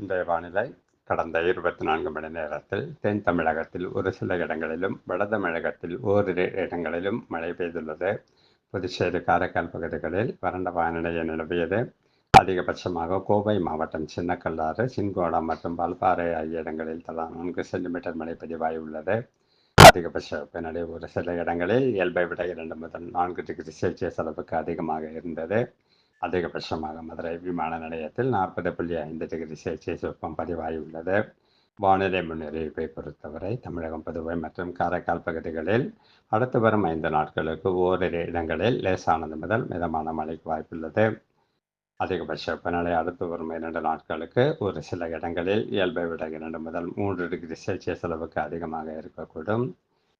இன்றைய வானிலை கடந்த இருபத்தி நான்கு மணி நேரத்தில் தென் தமிழகத்தில் ஒரு சில இடங்களிலும் வட தமிழகத்தில் ஓரிரு இடங்களிலும் மழை பெய்துள்ளது. புதுச்சேரி காரைக்கால் பகுதிகளில் வறண்ட வானிலையை நிலவியது. அதிகபட்சமாக கோவை மாவட்டம் சின்னக்கல்லாறு சின்கோடா மற்றும் பல்பாறை ஆகிய இடங்களில் தலா நான்கு சென்டிமீட்டர் மழை பதிவாகியுள்ளது அதிகபட்ச வெப்பநிலை ஒரு சில இடங்களில் இயல்பை விட இரண்டு முதல் நான்கு டிகிரி செல்சியஸ் அளவுக்கு அதிகமாக இருந்தது. அதிகபட்சமாக மதுரை விமான நிலையத்தில் நாற்பது புள்ளி ஐந்து டிகிரி செல்சியஸ் வெப்பம் பதிவாகியுள்ளது. வானிலை முன்னறிவிப்பை பொறுத்தவரை தமிழகம் புதுவை மற்றும் காரைக்கால் பகுதிகளில் அடுத்து வரும் ஐந்து நாட்களுக்கு ஓரிரு இடங்களில் லேசானது முதல் மிதமான மழைக்கு வாய்ப்புள்ளது. அதிகபட்ச வெப்பநிலை அடுத்து வரும் இரண்டு நாட்களுக்கு ஒரு சில இடங்களில் இயல்பை விட இரண்டு முதல் மூன்று டிகிரி செல்சியஸ் அளவுக்கு அதிகமாக இருக்கக்கூடும்.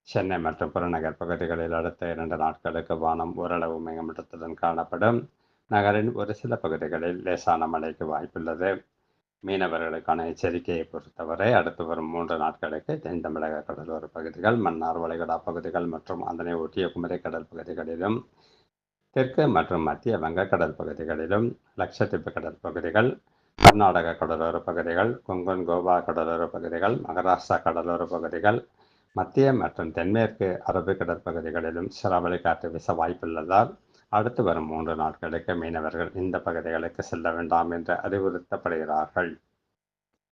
சென்னை மற்றும் புறநகர் பகுதிகளில் அடுத்த இரண்டு நாட்களுக்கு வானம் ஓரளவு மேகமூட்டத்துடன் காணப்படும். நகரின் ஒரு சில பகுதிகளில் லேசான மழைக்கு வாய்ப்புள்ளது. மீனவர்களுக்கான எச்சரிக்கையை பொறுத்தவரை அடுத்து வரும் மூன்று நாட்களுக்கு தென் தமிழக கடலோர பகுதிகள் மன்னார் வளைகுடா பகுதிகள் மற்றும் அதனை ஒட்டிய குமரி கடல் பகுதிகளிலும் தெற்கு மற்றும் மத்திய வங்கக்கடல் பகுதிகளிலும் லட்சத்தீவு கடல் பகுதிகள் கர்நாடக கடலோர பகுதிகள் கொங்கன் கோவா கடலோர பகுதிகள் மகாராஷ்டிரா கடலோர பகுதிகள் மத்திய மற்றும் தென்மேற்கு அரபிக்கடல் பகுதிகளிலும் சிறவழி காற்று வீச வாய்ப்புள்ளதால் அடுத்து வரும் மூன்று நாட்களுக்கு மீனவர்கள் இந்த பகுதிகளுக்கு செல்ல வேண்டாம் என்று அறிவுறுத்தப்படுகிறார்கள்.